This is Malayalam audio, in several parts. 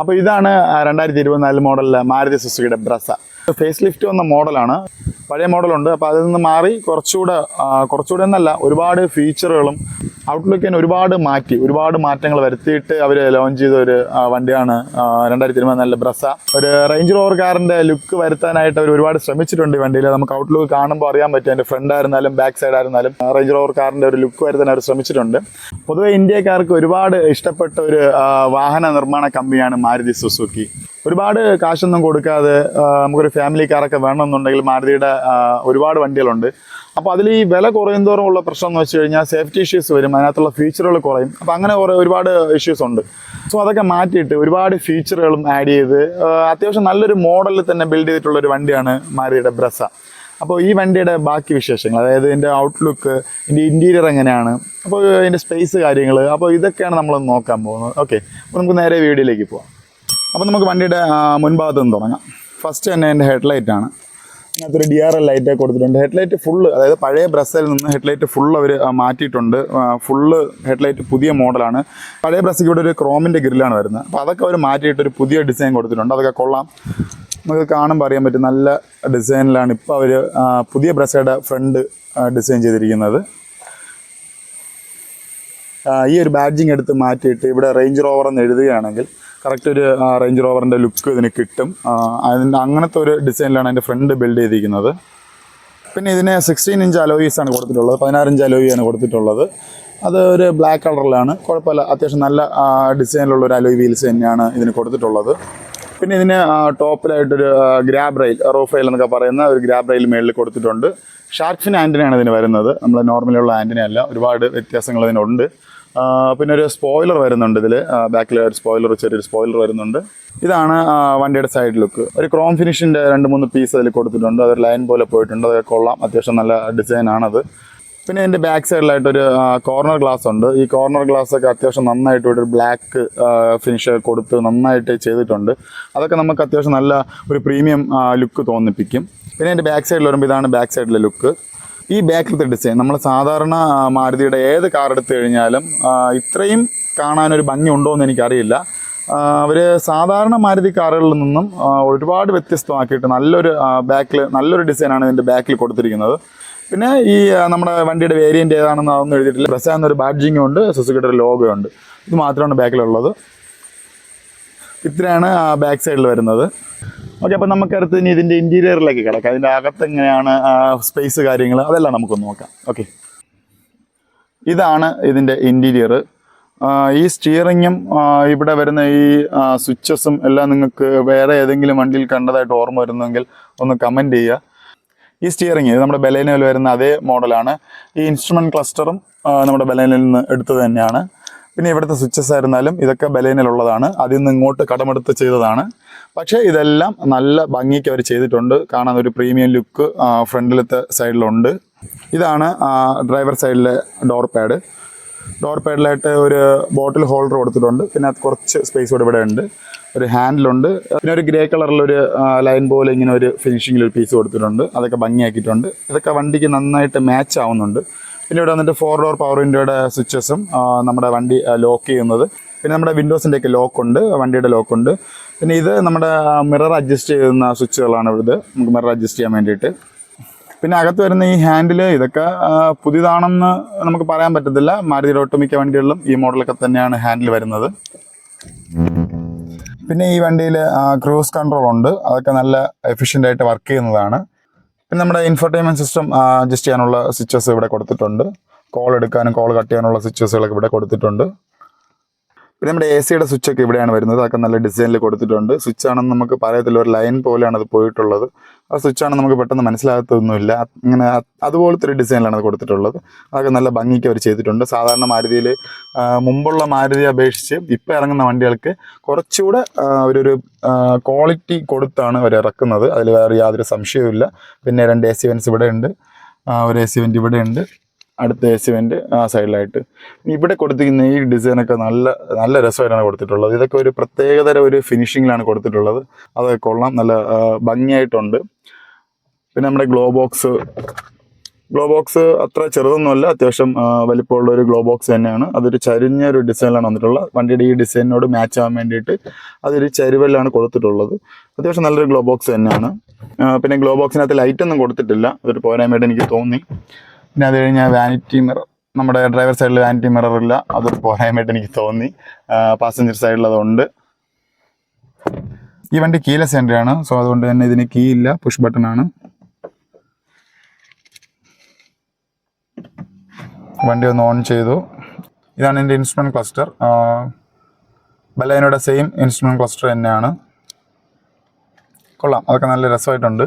അപ്പോൾ ഇതാണ് രണ്ടായിരത്തി ഇരുപത്തിനാല് മോഡലിലെ മാരുതി സുസുക്കിയുടെ ബ്രസ. ഫേസ് ലിഫ്റ്റ് വന്ന മോഡലാണ്. പഴയ മോഡലുണ്ട്. അപ്പോൾ അതിൽ നിന്ന് മാറി കുറച്ചുകൂടെ കുറച്ചുകൂടെ എന്നല്ല ഒരുപാട് ഫീച്ചറുകളും ഔട്ട്ലുക്ക് തന്നെ ഒരുപാട് മാറ്റി ഒരുപാട് മാറ്റങ്ങൾ വരുത്തിയിട്ട് അവർ ലോഞ്ച് ചെയ്ത ഒരു വണ്ടിയാണ് രണ്ടായിരത്തി നല്ല ബ്രസ. ഒരു റേഞ്ച് റോവർ കാറിന്റെ ലുക്ക് വരുത്താനായിട്ട് അവർ ഒരുപാട് ശ്രമിച്ചിട്ടുണ്ട് ഈ വണ്ടിയിൽ. നമുക്ക് ഔട്ട്ലുക്ക് കാണുമ്പോൾ അറിയാൻ പറ്റും അതിന്റെ ഫ്രണ്ട് ആയിരുന്നാലും ബാക്ക് സൈഡ് ആയിരുന്നാലും. റേഞ്ച് റോവർ കാറിന്റെ ഒരു ലുക്ക് വരുത്താൻ അവർ ശ്രമിച്ചിട്ടുണ്ട്. പൊതുവെ ഇന്ത്യക്കാർക്ക് ഒരുപാട് ഇഷ്ടപ്പെട്ട ഒരു വാഹന നിർമ്മാണ കമ്പനിയാണ് മാരുതി സുസുക്കി. ഒരുപാട് കാശൊന്നും കൊടുക്കാതെ നമുക്കൊരു ഫാമിലി കാറൊക്കെ വേണമെന്നുണ്ടെങ്കിൽ മാരുതിയുടെ ഒരുപാട് വണ്ടികളുണ്ട്. അപ്പോൾ അതിൽ ഈ വില കുറയുന്നതോറും ഉള്ള പ്രശ്നം എന്ന് വെച്ച് കഴിഞ്ഞാൽ സേഫ്റ്റി ഇഷ്യൂസ് വരും അതിനകത്തുള്ള ഫീച്ചറുകൾ കുറയും. അപ്പോൾ അങ്ങനെ കുറേ ഒരുപാട് ഇഷ്യൂസ് ഉണ്ട്. സോ അതൊക്കെ മാറ്റിയിട്ട് ഒരുപാട് ഫീച്ചറുകളും ആഡ് ചെയ്ത് അത്യാവശ്യം നല്ലൊരു മോഡലിൽ തന്നെ ബിൽഡ് ചെയ്തിട്ടുള്ള ഒരു വണ്ടിയാണ് മാരുതിയുടെ ബ്രസ അപ്പോൾ ഈ വണ്ടിയുടെ ബാക്കി വിശേഷങ്ങൾ അതായത് ഇതിന്റെ ഔട്ട്ലുക്ക് ഇതിന്റെ ഇന്റീരിയർ എങ്ങനെയാണ് അപ്പോൾ ഇതിന്റെ സ്പേസ് കാര്യങ്ങൾ അപ്പോൾ ഇതൊക്കെയാണ് നമ്മൾ നോക്കാൻ പോകുന്നത്. ഓക്കെ അപ്പോൾ നമുക്ക് നേരെ വീഡിയോയിലേക്ക് പോവാം. അപ്പോൾ നമുക്ക് വണ്ടിയുടെ മുൻഭാഗത്ത് നിന്ന് തുടങ്ങാം. ഫസ്റ്റ് തന്നെ എന്റെ ഹെഡ്ലൈറ്റാണ് അതിനകത്തൊരു ഡി ആർ എൽ ലൈറ്റ് കൊടുത്തിട്ടുണ്ട്. ഹെഡ്ലൈറ്റ് ഫുള്ള് അതായത് പഴയ ബ്രസ്സിൽ നിന്ന് ഹെഡ്ലൈറ്റ് ഫുൾ അവർ മാറ്റിയിട്ടുണ്ട്. ഫുള്ള് ഹെഡ്ലൈറ്റ് പുതിയ മോഡലാണ്. പഴയ ബ്രസ്സിക്ക് ഇവിടെ ഒരു ക്രോമിന്റെ ഗ്രില്ലാണ് വരുന്നത്. അപ്പോൾ അതൊക്കെ അവർ മാറ്റിയിട്ട് ഒരു പുതിയ ഡിസൈൻ കൊടുത്തിട്ടുണ്ട്. അതൊക്കെ കൊള്ളാം. നമുക്ക് കാണുമ്പോൾ അറിയാൻ പറ്റും നല്ല ഡിസൈനിലാണ് ഇപ്പോൾ അവർ പുതിയ ബ്രസ്സയുടെ ഫ്രണ്ട് ഡിസൈൻ ചെയ്തിരിക്കുന്നത്. ഈ ഒരു ബാഡ്ജിങ് എടുത്ത് മാറ്റിയിട്ട് ഇവിടെ റേഞ്ച് റോവർ എന്ന് എഴുതുകയാണെങ്കിൽ കറക്റ്റ് ഒരു റേഞ്ച് റോവറിന്റെ ലുക്ക് ഇതിന് കിട്ടും. അതിന്റെ അങ്ങനത്തെ ഒരു ഡിസൈനിലാണ് അതിന്റെ ഫ്രണ്ട് ബിൽഡ് ചെയ്തിരിക്കുന്നത്. പിന്നെ ഇതിന് സിക്സ്റ്റീൻ ഇഞ്ച് അലോയീസ് ആണ് കൊടുത്തിട്ടുള്ളത് പതിനാറ് ഇഞ്ച് ആണ് കൊടുത്തിട്ടുള്ളത്. അത് ഒരു ബ്ലാക്ക് കളറിലാണ് കുഴപ്പമില്ല. അത്യാവശ്യം നല്ല ഡിസൈനിലുള്ള ഒരു അലോയി വീൽസ് തന്നെയാണ് ഇതിന് കൊടുത്തിട്ടുള്ളത്. പിന്നെ ഇതിന് ടോപ്പിലായിട്ടൊരു ഗ്രാബ് റെയിൽ റോഫ് റെയിൽ എന്നൊക്കെ പറയുന്ന ഒരു ഗ്രാബ് റെയിൽ മേളിൽ കൊടുത്തിട്ടുണ്ട്. ഷാർക്ക് ഫിൻ ആന്റിനയാണ് ഇതിന് വരുന്നത്. നമ്മൾ നോർമലുള്ള ആന്റിന അല്ല. ഒരുപാട് വ്യത്യാസങ്ങൾ ഇതിനുണ്ട് പിന്നെ ഒരു സ്പോയിലർ വരുന്നുണ്ട് ഇതിൽ ബാക്കിൽ ഒരു സ്പോയിലർ ചെറിയൊരു സ്പോയിലർ വരുന്നുണ്ട്. ഇതാണ് വണ്ടിയുടെ സൈഡ് ലുക്ക് ഒരു ക്രോം ഫിനിഷിന്റെ രണ്ട് മൂന്ന് പീസ് അതിൽ കൊടുത്തിട്ടുണ്ട്. അതൊരു ലൈൻ പോലെ പോയിട്ടുണ്ട്. അതൊക്കെ കൊള്ളാം. അത്യാവശ്യം നല്ല ഡിസൈൻ ആണത്. പിന്നെ ഇതിന്റെ ബാക്ക് സൈഡിലായിട്ടൊരു കോർണർ ഗ്ലാസ് ഉണ്ട്. ഈ കോർണർ ഗ്ലാസ് ഒക്കെ അത്യാവശ്യം നന്നായിട്ട് ഒരു ബ്ലാക്ക് ഫിനിഷ് കൊടുത്ത് നന്നായിട്ട് ചെയ്തിട്ടുണ്ട്. അതൊക്കെ നമുക്ക് അത്യാവശ്യം നല്ല ഒരു പ്രീമിയം ലുക്ക് തോന്നിപ്പിക്കും. പിന്നെ എന്റെ ബാക്ക് സൈഡിൽ വരുമ്പോൾ ഇതാണ് ബാക്ക് സൈഡിലെ ലുക്ക് ഈ ബാക്കിലത്തെ ഡിസൈൻ നമ്മൾ സാധാരണ മാരുതിയുടെ ഏത് കാർ എടുത്തു കഴിഞ്ഞാലും ഇത്രയും കാണാനൊരു ഭംഗി ഉണ്ടോ എന്ന് എനിക്കറിയില്ല അവർ സാധാരണ മാരുതി കാറുകളിൽ നിന്നും ഒരുപാട് വ്യത്യസ്തമാക്കിയിട്ട് നല്ലൊരു ബാക്കിൽ നല്ലൊരു ഡിസൈനാണ് ഇതിന്റെ ബാക്കിൽ കൊടുത്തിരിക്കുന്നത്. പിന്നെ ഈ നമ്മുടെ വണ്ടിയുടെ വേരിയന്റ് ഏതാണെന്ന് അതൊന്നും എഴുതിയിട്ടില്ല. ബസ് എന്നൊരു ബാഡ്ജിങ്ങും ഉണ്ട് സുസുക്കിയുടെ ഒരു ലോഗോ ഉണ്ട്. ഇത് മാത്രമാണ് ബാക്കിലുള്ളത് ഇത്രയാണ് ബാക്ക് സൈഡിൽ വരുന്നത്. ഓക്കെ അപ്പോൾ നമുക്ക് അടുത്ത് ഇനി ഇതിന്റെ ഇന്റീരിയറിലേക്ക് കിടക്കാം. അതിന്റെ അകത്ത് എങ്ങനെയാണ് സ്പേസ് കാര്യങ്ങൾ അതെല്ലാം നമുക്കൊന്ന് നോക്കാം. ഓക്കെ. ഇതാണ് ഇതിന്റെ ഇന്റീരിയർ ഈ സ്റ്റിയറിങ്ങും ഇവിടെ വരുന്ന ഈ സ്വിച്ചസും എല്ലാം നിങ്ങൾക്ക് വേറെ ഏതെങ്കിലും വണ്ടിയിൽ കണ്ടതായിട്ട് ഓർമ്മ വരുന്നെങ്കിൽ ഒന്ന് കമന്റ് ചെയ്യുക. ഈ സ്റ്റിയറിങ് ഇത് നമ്മുടെ ബലേനയിൽ വരുന്ന അതേ മോഡലാണ് ഈ ഇൻസ്ട്രുമെന്റ് ക്ലസ്റ്ററും നമ്മുടെ ബലേനയിൽ നിന്ന് എടുത്തത് തന്നെയാണ്. പിന്നെ ഇവിടുത്തെ സ്വിച്ചസ് ആയിരുന്നാലും ഇതൊക്കെ ബലേനിലുള്ളതാണ്. അതിൽ നിന്ന് ഇങ്ങോട്ട് കടമെടുത്ത് ചെയ്തതാണ്. പക്ഷേ ഇതെല്ലാം നല്ല ഭംഗിക്ക് അവർ ചെയ്തിട്ടുണ്ട്. കാണാൻ ഒരു പ്രീമിയം ലുക്ക് ഫ്രണ്ടിലത്തെ സൈഡിലുണ്ട്. ഇതാണ് ഡ്രൈവർ സൈഡിലെ ഡോർ പാഡ് ഡോർ പാഡിലായിട്ട് ഒരു ബോട്ടിൽ ഹോൾഡർ കൊടുത്തിട്ടുണ്ട്. പിന്നെ അത് കുറച്ച് സ്പേസ് കൂടെ ഇവിടെ ഉണ്ട്. ഒരു ഹാൻഡിലുണ്ട് പിന്നെ ഒരു ഗ്രേ കളറിലൊരു ലൈൻ പോലെ ഇങ്ങനെ ഒരു ഫിനിഷിങ്ങിൽ ഒരു പീസ് കൊടുത്തിട്ടുണ്ട്. അതൊക്കെ ഭംഗിയാക്കിയിട്ടുണ്ട്. ഇതൊക്കെ വണ്ടിക്ക് നന്നായിട്ട് മാച്ച് ആവുന്നുണ്ട്. പിന്നെ ഇവിടെ വന്നിട്ട് ഫോർ ഡോർ പവർ വിൻഡോയുടെ സ്വിച്ചസും നമ്മുടെ വണ്ടി ലോക്ക് ചെയ്യുന്നത്. പിന്നെ നമ്മുടെ വിൻഡോസിന്റെ ഒക്കെ ലോക്ക് ഉണ്ട് വണ്ടിയുടെ ലോക്ക് ഉണ്ട്. പിന്നെ ഇത് നമ്മുടെ മിറർ അഡ്ജസ്റ്റ് ചെയ്യുന്ന സ്വിച്ചുകളാണ് ഇത്. നമുക്ക് മിറർ അഡ്ജസ്റ്റ് ചെയ്യാൻ വേണ്ടിയിട്ട്. പിന്നെ അകത്ത് വരുന്ന ഈ ഹാൻഡിൽ ഇതൊക്കെ പുതിയതാണെന്ന് നമുക്ക് പറയാൻ പറ്റത്തില്ല. മാരുതിയുടെ ഒട്ടുമിക്ക വണ്ടികളിലും ഈ മോഡലൊക്കെ തന്നെയാണ് ഹാൻഡിൽ വരുന്നത്. പിന്നെ ഈ വണ്ടിയിൽ ക്രൂസ് കൺട്രോൾ ഉണ്ട്. അതൊക്കെ നല്ല എഫിഷ്യന്റ് ആയിട്ട് വർക്ക് ചെയ്യുന്നതാണ്. പിന്നെ നമ്മുടെ ഇൻഫർടൈൻമെന്റ് സിസ്റ്റം അഡ്ജസ്റ്റ് ചെയ്യാനുള്ള സ്വിച്ചസ് ഇവിടെ കൊടുത്തിട്ടുണ്ട്. കോൾ എടുക്കാനും കോൾ കട്ട് ചെയ്യാനുള്ള സ്വിച്ചസുകളൊക്കെ ഇവിടെ കൊടുത്തിട്ടുണ്ട്. പിന്നെ നമ്മുടെ എ സിയുടെ സ്വിച്ചൊക്കെ ഇവിടെയാണ് വരുന്നത്. അതൊക്കെ നല്ല ഡിസൈനിൽ കൊടുത്തിട്ടുണ്ട്. സ്വിച്ച് ആണെന്ന് നമുക്ക് പറയത്തില്ല. ഒരു ലൈൻ പോലെയാണ് അത് പോയിട്ടുള്ളത്. ആ സ്വിച്ച് ആണ് നമുക്ക് പെട്ടെന്ന് മനസ്സിലാകത്തൊന്നുമില്ല. ഇങ്ങനെ അതുപോലത്തെ ഒരു ഡിസൈനിലാണ് അത് കൊടുത്തിട്ടുള്ളത്. അതൊക്കെ നല്ല ഭംഗിക്ക് അവർ ചെയ്തിട്ടുണ്ട്. സാധാരണ മാരുതിയിൽ മുമ്പുള്ള മാരുതിയെ അപേക്ഷിച്ച് ഇപ്പോൾ ഇറങ്ങുന്ന വണ്ടികൾക്ക് കുറച്ചുകൂടെ ഒരു ക്വാളിറ്റി കൊടുത്താണ് അവർ ഇറക്കുന്നത്. അതിൽ വേറെ യാതൊരു സംശയവുമില്ല. പിന്നെ രണ്ട് എ സി വെൻസ് ഇവിടെ ഉണ്ട് ഒരു എ സി വെന്റ് ഇവിടെ ഉണ്ട് അടുത്ത എ സി ആ സൈഡിലായിട്ട് ഇവിടെ കൊടുത്തിരിക്കുന്ന ഈ ഡിസൈനൊക്കെ നല്ല നല്ല രസമായിട്ടാണ് കൊടുത്തിട്ടുള്ളത്. ഇതൊക്കെ ഒരു പ്രത്യേകതര ഒരു ഫിനിഷിങ്ങിലാണ് കൊടുത്തിട്ടുള്ളത്. അതൊക്കെ കൊള്ളാം. നല്ല ഭംഗിയായിട്ടുണ്ട്. പിന്നെ നമ്മുടെ ഗ്ലോ ബോക്സ് ഗ്ലോ ബോക്സ് അത്ര ചെറുതൊന്നുമല്ല. അത്യാവശ്യം വലിപ്പമുള്ള ഒരു ഗ്ലോ ബോക്സ് തന്നെയാണ്. അതൊരു ചരിഞ്ഞ ഒരു ഡിസൈനിലാണ് വന്നിട്ടുള്ളത്. വണ്ടിയുടെ ഈ ഡിസൈനിനോട് മാച്ച് ആവാൻ വേണ്ടിയിട്ട് അതൊരു ചരിവല്ലാണ് കൊടുത്തിട്ടുള്ളത്. അത്യാവശ്യം നല്ലൊരു ഗ്ലോ ബോക്സ് തന്നെയാണ്. പിന്നെ ഗ്ലോ ബോക്സിനകത്ത് ലൈറ്റൊന്നും കൊടുത്തിട്ടില്ല. ഒരു പോരായ്മയായിട്ട് എനിക്ക് തോന്നി. പിന്നെ അത് കഴിഞ്ഞാൽ വാനിറ്റി മിറർ നമ്മുടെ ഡ്രൈവർ സൈഡിൽ വാനിറ്റി മിറർ ഇല്ല. അതൊരു പോരായ്മയായിട്ട് എനിക്ക് തോന്നി. പാസഞ്ചർ സൈഡിൽ അതുണ്ട്. ഈ വണ്ടി കീല എൻട്രി സോ അതുകൊണ്ട് തന്നെ ഇതിന് കീ ഇല്ല. പുഷ് ബട്ടൺ ആണ്. വണ്ടി ഒന്ന് ഓൺ ചെയ്തു. ഇതാണ് എന്റെ ഇൻസ്ട്രുമെന്റ് ക്ലസ്റ്റർ ബലൈനയുടെ സെയിം ഇൻസ്ട്രുമെന്റ് ക്ലസ്റ്റർ തന്നെയാണ്. കൊള്ളാം. അതൊക്കെ നല്ല രസമായിട്ടുണ്ട്.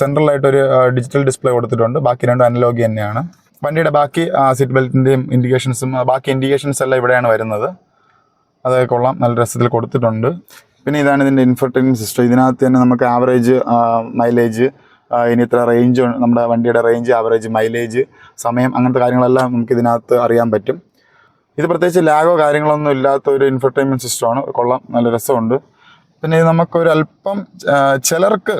സെൻട്രലായിട്ടൊരു ഡിജിറ്റൽ ഡിസ്പ്ലേ കൊടുത്തിട്ടുണ്ട്. ബാക്കി രണ്ടും അനലോഗി തന്നെയാണ്. വണ്ടിയുടെ ബാക്കി സീറ്റ് ബെൽറ്റിന്റെയും ഇൻഡിക്കേഷൻസും ബാക്കി ഇൻഡിക്കേഷൻസ് എല്ലാം ഇവിടെയാണ് വരുന്നത്. അത് കൊള്ളാം. നല്ല രസത്തിൽ കൊടുത്തിട്ടുണ്ട്. പിന്നെ ഇതാണ് ഇതിന്റെ ഇൻഫർടൈൻമെന്റ് സിസ്റ്റം ഇതിനകത്ത് തന്നെ നമുക്ക് ആവറേജ് മൈലേജ് ഇനി ഇത്ര റേഞ്ച് നമ്മുടെ വണ്ടിയുടെ റേഞ്ച് ആവറേജ് മൈലേജ് സമയം അങ്ങനത്തെ കാര്യങ്ങളെല്ലാം നമുക്ക് ഇതിനകത്ത് അറിയാൻ പറ്റും. ഇത് പ്രത്യേകിച്ച് ലാഗോ കാര്യങ്ങളൊന്നും ഇല്ലാത്ത ഒരു ഇൻഫർടൈൻമെന്റ് സിസ്റ്റമാണ് കൊള്ളാം. നല്ല രസമുണ്ട്. പിന്നെ ഇത് നമുക്കൊരു അല്പം ചിലർക്ക്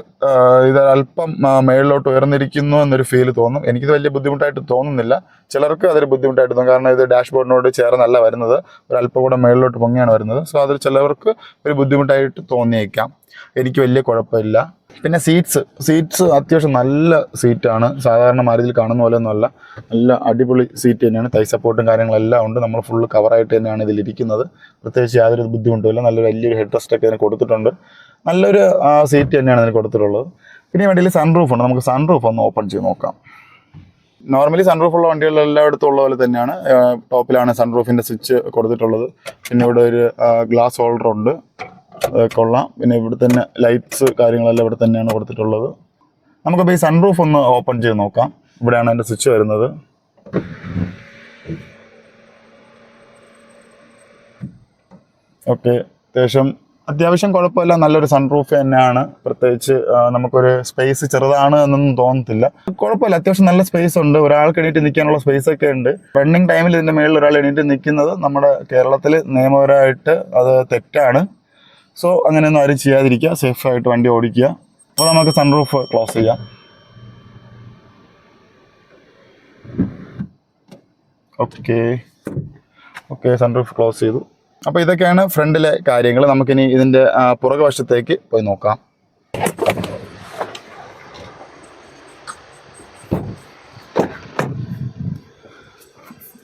ഇതൊരല്പം മേളിലോട്ട് ഉയർന്നിരിക്കുന്നു എന്നൊരു ഫീൽ തോന്നും. എനിക്കിത് വലിയ ബുദ്ധിമുട്ടായിട്ട് തോന്നുന്നില്ല. ചിലർക്ക് അതൊരു ബുദ്ധിമുട്ടായിട്ട് തോന്നും. കാരണം ഇത് ഡാഷ്ബോർഡിനോട് ചേർന്നല്ല വരുന്നത്. ഒരല്പം കൂടെ മേളിലോട്ട് പൊങ്ങിയാണ് വരുന്നത്. സോ അതൊരു ചിലവർക്ക് ഒരു ബുദ്ധിമുട്ടായിട്ട് തോന്നിയേക്കാം. എനിക്ക് വലിയ കുഴപ്പമില്ല. പിന്നെ സീറ്റ്സ് സീറ്റ്സ് അത്യാവശ്യം നല്ല സീറ്റാണ് സാധാരണ മാരുതിയിൽ കാണുന്ന പോലെ ഒന്നുമല്ല. നല്ല അടിപൊളി സീറ്റ് തന്നെയാണ്. തൈ സപ്പോർട്ടും കാര്യങ്ങളെല്ലാം ഉണ്ട്. നമ്മൾ ഫുള്ള് കവറായിട്ട് തന്നെയാണ് ഇതിലിരിക്കുന്നത് പ്രത്യേകിച്ച് യാതൊരു ബുദ്ധിമുട്ടുമില്ല നല്ല വലിയൊരു ഹെഡ് റെസ്റ്റ് ഒക്കെ ഇതിന് കൊടുത്തിട്ടുണ്ട്. നല്ലൊരു സീറ്റ് തന്നെയാണ് ഇതിന് കൊടുത്തിട്ടുള്ളത്. പിന്നെ വേണ്ടിയിൽ സൺറൂഫ് ഉണ്ട്. നമുക്ക് സൺറൂഫ് ഒന്ന് ഓപ്പൺ ചെയ്ത് നോക്കാം. നോർമലി സൺറൂഫ് ഉള്ള വണ്ടികളിൽ എല്ലായിടത്തും ഉള്ള പോലെ തന്നെയാണ്. ടോപ്പിലാണ് സൺറൂഫിന്റെ സ്വിച്ച് കൊടുത്തിട്ടുള്ളത്. പിന്നെ ഇവിടെ ഒരു ഗ്ലാസ് ഹോൾഡർ ഉണ്ട്. കൊള്ളാം. പിന്നെ ഇവിടെ തന്നെ ലൈറ്റ്സ് കാര്യങ്ങളെല്ലാം ഇവിടെ തന്നെയാണ് കൊടുത്തിട്ടുള്ളത്. നമുക്കപ്പോൾ ഈ സൺറൂഫ് ഒന്ന് ഓപ്പൺ ചെയ്ത് നോക്കാം. ഇവിടെയാണ് അതിന്റെ സ്വിച്ച് വരുന്നത്. ഓക്കെ അത്യാവശ്യം അത്യാവശ്യം കുഴപ്പമില്ല. നല്ലൊരു സൺറൂഫ് തന്നെയാണ്. പ്രത്യേകിച്ച് നമുക്കൊരു സ്പേസ് ചെറുതാണ് എന്നൊന്നും തോന്നത്തില്ല. കുഴപ്പമില്ല. അത്യാവശ്യം നല്ല സ്പേസ് ഉണ്ട്. ഒരാൾക്ക് എണീറ്റ് നിൽക്കാനുള്ള സ്പേസ് ഒക്കെ ഉണ്ട്. റണ്ണിങ് ടൈമിൽ ഇതിന്റെ മേളിൽ ഒരാൾ എണീറ്റ് നിൽക്കുന്നത് നമ്മുടെ കേരളത്തിൽ നിയമപരമായിട്ട് അത് തെറ്റാണ്. സോ അങ്ങനെയൊന്നും ആരും ചെയ്യാതിരിക്കുക. സേഫായിട്ട് വണ്ടി ഓടിക്കുക. അപ്പോൾ നമുക്ക് സൺറൂഫ് ക്ലോസ് ചെയ്യാം. ഓക്കെ ഓക്കെ സൺറൂഫ് ക്ലോസ് ചെയ്തു. അപ്പോൾ ഇതൊക്കെയാണ് ഫ്രണ്ടിലെ കാര്യങ്ങൾ. നമുക്കിനി ഇതിന്റെ പുറകു വശത്തേക്ക് പോയി നോക്കാം.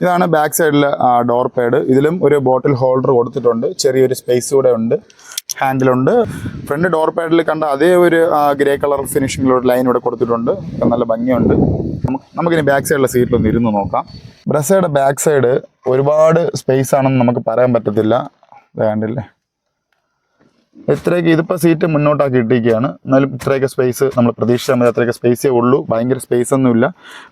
ഇതാണ് ബാക്ക് സൈഡിലെ ഡോർ പാഡ് ഇതിലും ഒരു ബോട്ടിൽ ഹോൾഡർ കൊടുത്തിട്ടുണ്ട്. ചെറിയൊരു സ്പേസ് കൂടെ ഉണ്ട്. ഹാൻഡിലുണ്ട് ഫ്രണ്ട് ഡോർ പാഡിൽ കണ്ട അതേ ഒരു ഗ്രേ കളർ ഫിനിഷിങ്ങിലുള്ള ലൈൻ ഇവിടെ കൊടുത്തിട്ടുണ്ട്. നല്ല ഭംഗിയുണ്ട്. നമുക്ക് നമുക്കിനി ബാക്ക് സൈഡിലെ സീറ്റിലൊന്ന് ഇരുന്ന് നോക്കാം. ബ്രസയുടെ ബാക്ക് സൈഡ് ഒരുപാട് സ്പേസ് ആണെന്ന് നമുക്ക് പറയാൻ പറ്റത്തില്ല. വേണ്ടില്ലേ ഇത്രയൊക്കെ ഇതിപ്പോൾ സീറ്റ് മുന്നോട്ടാക്കി ഇട്ടിരിക്കുകയാണ്. എന്നാലും ഇത്രയൊക്കെ സ്പേസ് നമ്മൾ പ്രതീക്ഷിച്ചാൽ മതി. അത്രയൊക്കെ സ്പേസേ ഉള്ളൂ. ഭയങ്കര സ്പേസ് ഒന്നുമില്ല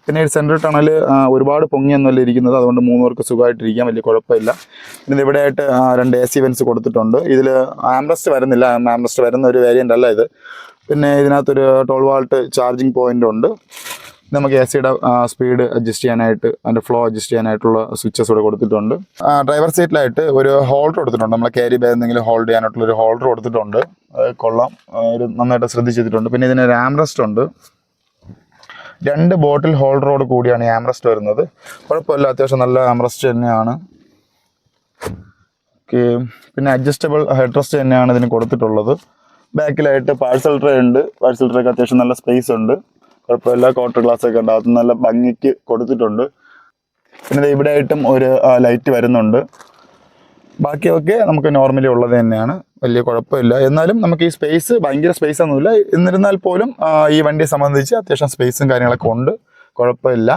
പിന്നെ ഒരു സെൻട്രൽ ടണൽ ഒരുപാട് പൊങ്ങിയൊന്നുമല്ല ഇരിക്കുന്നത്. അതുകൊണ്ട് മൂന്നുപേർക്ക് സുഖമായിട്ടിരിക്കാൻ വലിയ കുഴപ്പമില്ല. പിന്നെ ഇവിടെ ആയിട്ട് രണ്ട് എ സി വെൻസ് കൊടുത്തിട്ടുണ്ട്. ഇതിൽ ആംബ്രസ്റ്റ് വരുന്നില്ല. ആംബ്രസ്റ്റ് വരുന്ന ഒരു വേരിയന്റ് അല്ല ഇത്. പിന്നെ ഇതിനകത്തൊരു ട്വൽവ് വാൾട്ട് ചാർജിങ് പോയിന്റ് ഉണ്ട്. നമുക്ക് എ സിയുടെ സ്പീഡ് അഡ്ജസ്റ്റ് ചെയ്യാനായിട്ട് അതിന്റെ ഫ്ലോ അഡ്ജസ്റ്റ് ചെയ്യാനായിട്ടുള്ള സ്വിച്ചസ് ഇവിടെ കൊടുത്തിട്ടുണ്ട്. ഡ്രൈവർ സീറ്റിലായിട്ട് ഒരു ഹോൾഡർ കൊടുത്തിട്ടുണ്ട്. നമ്മളെ ക്യാരി ബാഗ് എന്തെങ്കിലും ഹോൾഡ് ചെയ്യാനായിട്ടുള്ള ഒരു ഹോൾഡർ കൊടുത്തിട്ടുണ്ട്. കൊള്ളാം. ഒരു നന്നായിട്ട് ശ്രദ്ധിച്ചിട്ടുണ്ട് പിന്നെ ഇതിന് ഒരു ആംറസ്റ്റ് ഉണ്ട്. രണ്ട് ബോട്ടിൽ ഹോൾഡറോട് കൂടിയാണ് ഈ ആംറസ്റ്റ് വരുന്നത്. കുഴപ്പമില്ല. അത്യാവശ്യം നല്ല ആംറസ്റ്റ് തന്നെയാണ്. ഓക്കെ. പിന്നെ അഡ്ജസ്റ്റബിൾ ഹെഡ് റെസ്റ്റ് തന്നെയാണ് ഇതിന് കൊടുത്തിട്ടുള്ളത്. ബാക്കിലായിട്ട് പാഴ്സൽ ട്രേ ഉണ്ട്. പാഴ്സൽ ട്രേക്ക് അത്യാവശ്യം നല്ല സ്പേസ് ഉണ്ട്. കുഴപ്പമില്ല. ക്വാർട്ടർ ഗ്ലാസ് ഒക്കെ ഉണ്ട്. അത് നല്ല ഭംഗിക്ക് കൊടുത്തിട്ടുണ്ട്. പിന്നെ ഇവിടെ ആയിട്ടും ഒരു ലൈറ്റ് വരുന്നുണ്ട്. ബാക്കിയൊക്കെ നമുക്ക് നോർമലി ഉള്ളത് തന്നെയാണ്. വലിയ കുഴപ്പമില്ല. എന്നാലും നമുക്ക് ഈ സ്പേസ് ഭയങ്കര സ്പേസ് ഒന്നുമില്ല. എന്നിരുന്നാൽ പോലും ഈ വണ്ടിയെ സംബന്ധിച്ച് അത്യാവശ്യം സ്പേസും കാര്യങ്ങളൊക്കെ ഉണ്ട്. കുഴപ്പമില്ല.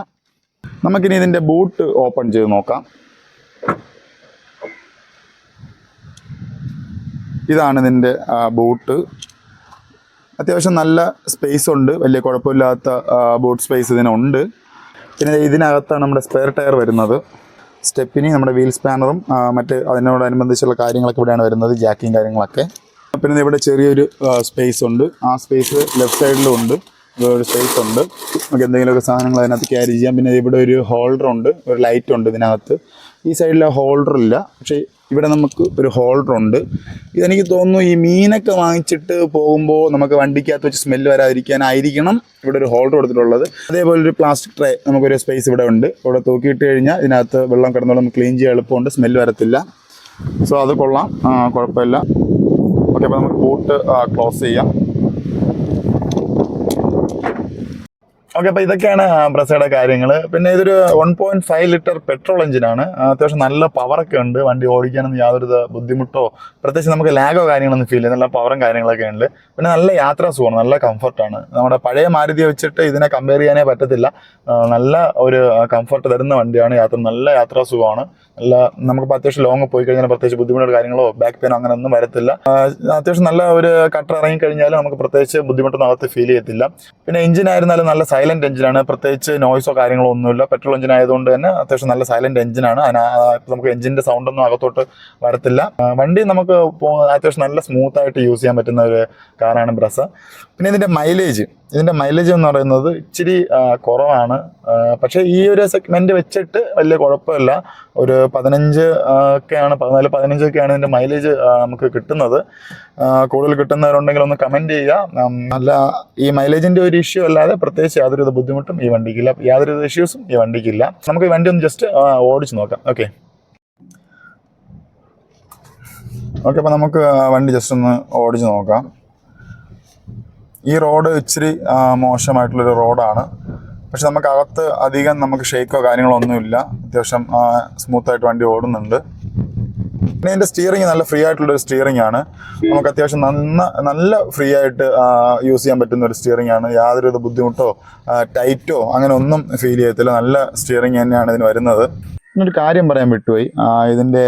നമുക്കിനി ഇതിന്റെ ബൂട്ട് ഓപ്പൺ ചെയ്ത് നോക്കാം. ഇതാണ് ഇതിന്റെ ബൂട്ട് അത്യാവശ്യം നല്ല സ്പേസ് ഉണ്ട്. വലിയ കുഴപ്പമില്ലാത്ത ബോട്ട് സ്പേസ് ഇതിനുണ്ട്. പിന്നെ ഇതിനകത്താണ് നമ്മുടെ സ്പെയർ ടയർ വരുന്നത്. സ്റ്റെപ്പിനി നമ്മുടെ വീൽ സ്പാനറും മറ്റ് അതിനോടനുബന്ധിച്ചുള്ള കാര്യങ്ങളൊക്കെ ഇവിടെയാണ് വരുന്നത് ജാക്കിയും കാര്യങ്ങളൊക്കെ. പിന്നെ ഇവിടെ ചെറിയൊരു സ്പേസ് ഉണ്ട്. ആ സ്പേസ് ലെഫ്റ്റ് സൈഡിലും ഉണ്ട്. ഒരു സ്പേസ് ഉണ്ട്. നമുക്ക് എന്തെങ്കിലുമൊക്കെ സാധനങ്ങൾ അതിനകത്ത് ക്യാരി ചെയ്യാം. പിന്നെ ഇവിടെ ഒരു ഹോൾഡർ ഉണ്ട്. ഒരു ലൈറ്റ് ഉണ്ട് ഇതിനകത്ത്. ഈ സൈഡിൽ ഹോൾഡർ ഇല്ല. പക്ഷേ ഇവിടെ നമുക്ക് ഒരു ഹോൾഡർ ഉണ്ട്. ഇതെനിക്ക് തോന്നുന്നു ഈ മീനൊക്കെ വാങ്ങിച്ചിട്ട് പോകുമ്പോൾ നമുക്ക് വണ്ടിക്കകത്ത് വെച്ച് സ്മെല്ല് വരാതിരിക്കാനായിരിക്കണം ഇവിടെ ഒരു ഹോൾഡർ കൊടുത്തിട്ടുള്ളത്. അതേപോലെ ഒരു പ്ലാസ്റ്റിക് ട്രേ നമുക്കൊരു സ്പേസ് ഇവിടെ ഉണ്ട്. ഇവിടെ തൂക്കിയിട്ട് കഴിഞ്ഞാൽ ഇതിനകത്ത് വെള്ളം കിടന്നോളം ക്ലീൻ ചെയ്യാൻ എളുപ്പമുണ്ട്. സ്മെല്ല് വരത്തില്ല. സോ അത് കൊള്ളാം. കുഴപ്പമില്ല. ഓക്കെ അപ്പോൾ നമുക്ക് ബോട്ട് ക്ലോസ് ചെയ്യാം. ഓക്കെ അപ്പോൾ ഇതൊക്കെയാണ് ബ്രസയുടെ കാര്യങ്ങൾ പിന്നെ ഇതൊരു one point five litre petrol എഞ്ചിനാണ് അത്യാവശ്യം നല്ല പവറൊക്കെ ഉണ്ട്. വണ്ടി ഓടിക്കാനൊന്നും യാതൊരു ബുദ്ധിമുട്ടോ പ്രത്യേകിച്ച് നമുക്ക് ലാഗോ കാര്യങ്ങളൊന്നും ഫീൽ ചെയ്യുന്നില്ല നല്ല പവറും കാര്യങ്ങളൊക്കെ ഉണ്ട്. പിന്നെ നല്ല യാത്രാ സുഖമാണ്. നല്ല കംഫർട്ടാണ് നമ്മുടെ പഴയ മാരുതിയെ വെച്ചിട്ട് ഇതിനെ കമ്പയർ ചെയ്യാനേ പറ്റത്തില്ല. നല്ല ഒരു കംഫർട്ട് തരുന്ന വണ്ടിയാണ്. യാത്ര നല്ല യാത്രാ സുഖമാണ്. നല്ല നമുക്ക് അത്യാവശ്യം ലോങ് പോയി കഴിഞ്ഞാൽ പ്രത്യേകിച്ച് ബുദ്ധിമുട്ടുള്ള കാര്യങ്ങളോ ബാക്ക് പെയിനോ അങ്ങനെ ഒന്നും വരത്തില്ല. അത്യാവശ്യം നല്ല ഒരു കട്ടർ ഇറങ്ങി കഴിഞ്ഞാൽ നമുക്ക് പ്രത്യേകിച്ച് ബുദ്ധിമുട്ടൊന്നും അകത്ത് ഫീൽ ചെയ്യത്തില്ല. പിന്നെ എഞ്ചിൻ ആയിരുന്നാലും നല്ല സൈലന്റ് എഞ്ചിനാണ് പ്രത്യേകിച്ച് നോയ്സോ കാര്യങ്ങളോ ഒന്നുമില്ല. പെട്രോൾ എഞ്ചിൻ ആയതുകൊണ്ട് തന്നെ അത്യാവശ്യം നല്ല സൈലന്റ് എഞ്ചിനാണ് നമുക്ക് എഞ്ചിന്റെ സൗണ്ട് ഒന്നും അകത്തോട്ട് വരത്തില്ല. വണ്ടി നമുക്ക് അത്യാവശ്യം നല്ല സ്മൂത്ത് ആയിട്ട് യൂസ് ചെയ്യാൻ പറ്റുന്ന ഒരു കാറാണ് ബ്രസ പിന്നെ ഇതിന്റെ മൈലേജ് ഇതിന്റെ മൈലേജ് എന്ന് പറയുന്നത് ഇച്ചിരി കുറവാണ്. പക്ഷേ ഈ ഒരു സെഗ്മെന്റ് വെച്ചിട്ട് വലിയ കുഴപ്പമില്ല. ഒരു പതിനഞ്ച് ഒക്കെയാണ് പതിനാല് പതിനഞ്ചൊക്കെയാണ് ഇതിന്റെ മൈലേജ് നമുക്ക് കിട്ടുന്നത്. കൂടുതൽ കിട്ടുന്നവരുണ്ടെങ്കിൽ ഒന്ന് കമന്റ് ചെയ്യുക. നല്ല ഈ മൈലേജിന്റെ ഒരു ഇഷ്യൂ അല്ലാതെ പ്രത്യേകിച്ച് യാതൊരു വിധ ബുദ്ധിമുട്ടും ഈ വണ്ടിക്കില്ല. യാതൊരു വിധ ഇഷ്യൂസും ഈ വണ്ടിക്കില്ല. നമുക്ക് ഈ വണ്ടി ഒന്ന് ജസ്റ്റ് ഓടിച്ച് നോക്കാം. ഓക്കെ ഓക്കെ അപ്പോൾ നമുക്ക് വണ്ടി ജസ്റ്റ് ഒന്ന് ഓടിച്ച് നോക്കാം. ഈ റോഡ് ഇച്ചിരി മോശമായിട്ടുള്ളൊരു റോഡാണ്. പക്ഷെ നമുക്ക് അകത്ത് അധികം നമുക്ക് ഷേക്കോ കാര്യങ്ങളോ ഒന്നുമില്ല അത്യാവശ്യം സ്മൂത്തായിട്ട് വണ്ടി ഓടുന്നുണ്ട്. പിന്നെ ഇതിന്റെ സ്റ്റിയറിംഗ് നല്ല ഫ്രീ ആയിട്ടുള്ള ഒരു സ്റ്റിയറിംഗ് ആണ്. നമുക്ക് അത്യാവശ്യം നന്ന നല്ല ഫ്രീ ആയിട്ട് യൂസ് ചെയ്യാൻ പറ്റുന്ന ഒരു സ്റ്റിയറിംഗ് ആണ്. യാതൊരുവിധ ബുദ്ധിമുട്ടോ ടൈറ്റോ അങ്ങനെ ഒന്നും ഫീൽ ചെയ്യത്തില്ല. നല്ല സ്റ്റിയറിംഗ് തന്നെയാണ് ഇതിന് വരുന്നത്. ഒരു കാര്യം പറയാൻ വിട്ടുപോയി. ഇതിന്റെ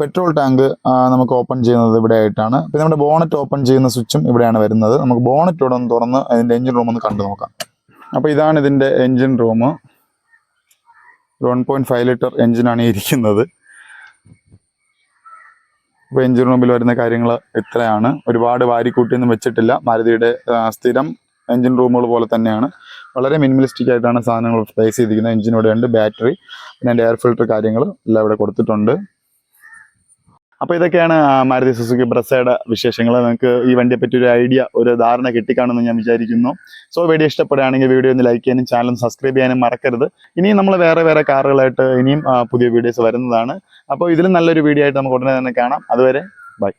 പെട്രോൾ ടാങ്ക് നമുക്ക് ഓപ്പൺ ചെയ്യുന്നത് ഇവിടെ ആയിട്ടാണ് പിന്നെ നമ്മുടെ ബോണറ്റ് ഓപ്പൺ ചെയ്യുന്ന സ്വിച്ചും ഇവിടെയാണ് വരുന്നത്. നമുക്ക് ബോണറ്റ് ഇവിടെ ഒന്ന് തുറന്ന് അതിന്റെ എഞ്ചിൻ റൂം ഒന്ന് കണ്ടു നോക്കാം അപ്പോൾ ഇതാണ് ഇതിന്റെ engine room. One point five litre എൻജിനാണ് ഇരിക്കുന്നത്. അപ്പോൾ എൻജിൻ റൂമിൽ വരുന്ന കാര്യങ്ങൾ ഇത്രയാണ്. ഒരുപാട് വാരിക്കൂട്ടിയൊന്നും വെച്ചിട്ടില്ല. മാരുതിയുടെ സ്ഥിരം എൻജിൻ റൂമുകൾ പോലെ തന്നെയാണ്. വളരെ മിനിമലിസ്റ്റിക് ആയിട്ടാണ് സാധനങ്ങൾ പ്ലേസ് ചെയ്തിരിക്കുന്നത്. എൻജിൻ ഇവിടെയുണ്ട് ബാറ്ററി പിന്നെ എയർ ഫിൽറ്റർ കാര്യങ്ങൾ എല്ലാം ഇവിടെ കൊടുത്തിട്ടുണ്ട്. അപ്പോൾ ഇതൊക്കെയാണ് മാരുതി സുസുക്കി ബ്രസയുടെ വിശേഷങ്ങൾ നിങ്ങൾക്ക് ഈ വണ്ടിയെ പറ്റി ഒരു ഐഡിയ ഒരു ധാരണ കിട്ടിക്കാണെന്ന് ഞാൻ വിചാരിക്കുന്നു. സോ വീഡിയോ ഇഷ്ടപ്പെടുകയാണെങ്കിൽ വീഡിയോ ഒന്ന് ലൈക്ക് ചെയ്യാനും ചാനൽ സബ്സ്ക്രൈബ് ചെയ്യാനും മറക്കരുത്. ഇനിയും നമ്മൾ വേറെ വേറെ കാറുകളായിട്ട് ഇനിയും പുതിയ വീഡിയോസ് വരുന്നതാണ്. അപ്പോൾ ഇതിലും നല്ലൊരു വീഡിയോ ആയിട്ട് നമുക്ക് ഉടനെ തന്നെ കാണാം. അതുവരെ ബൈ.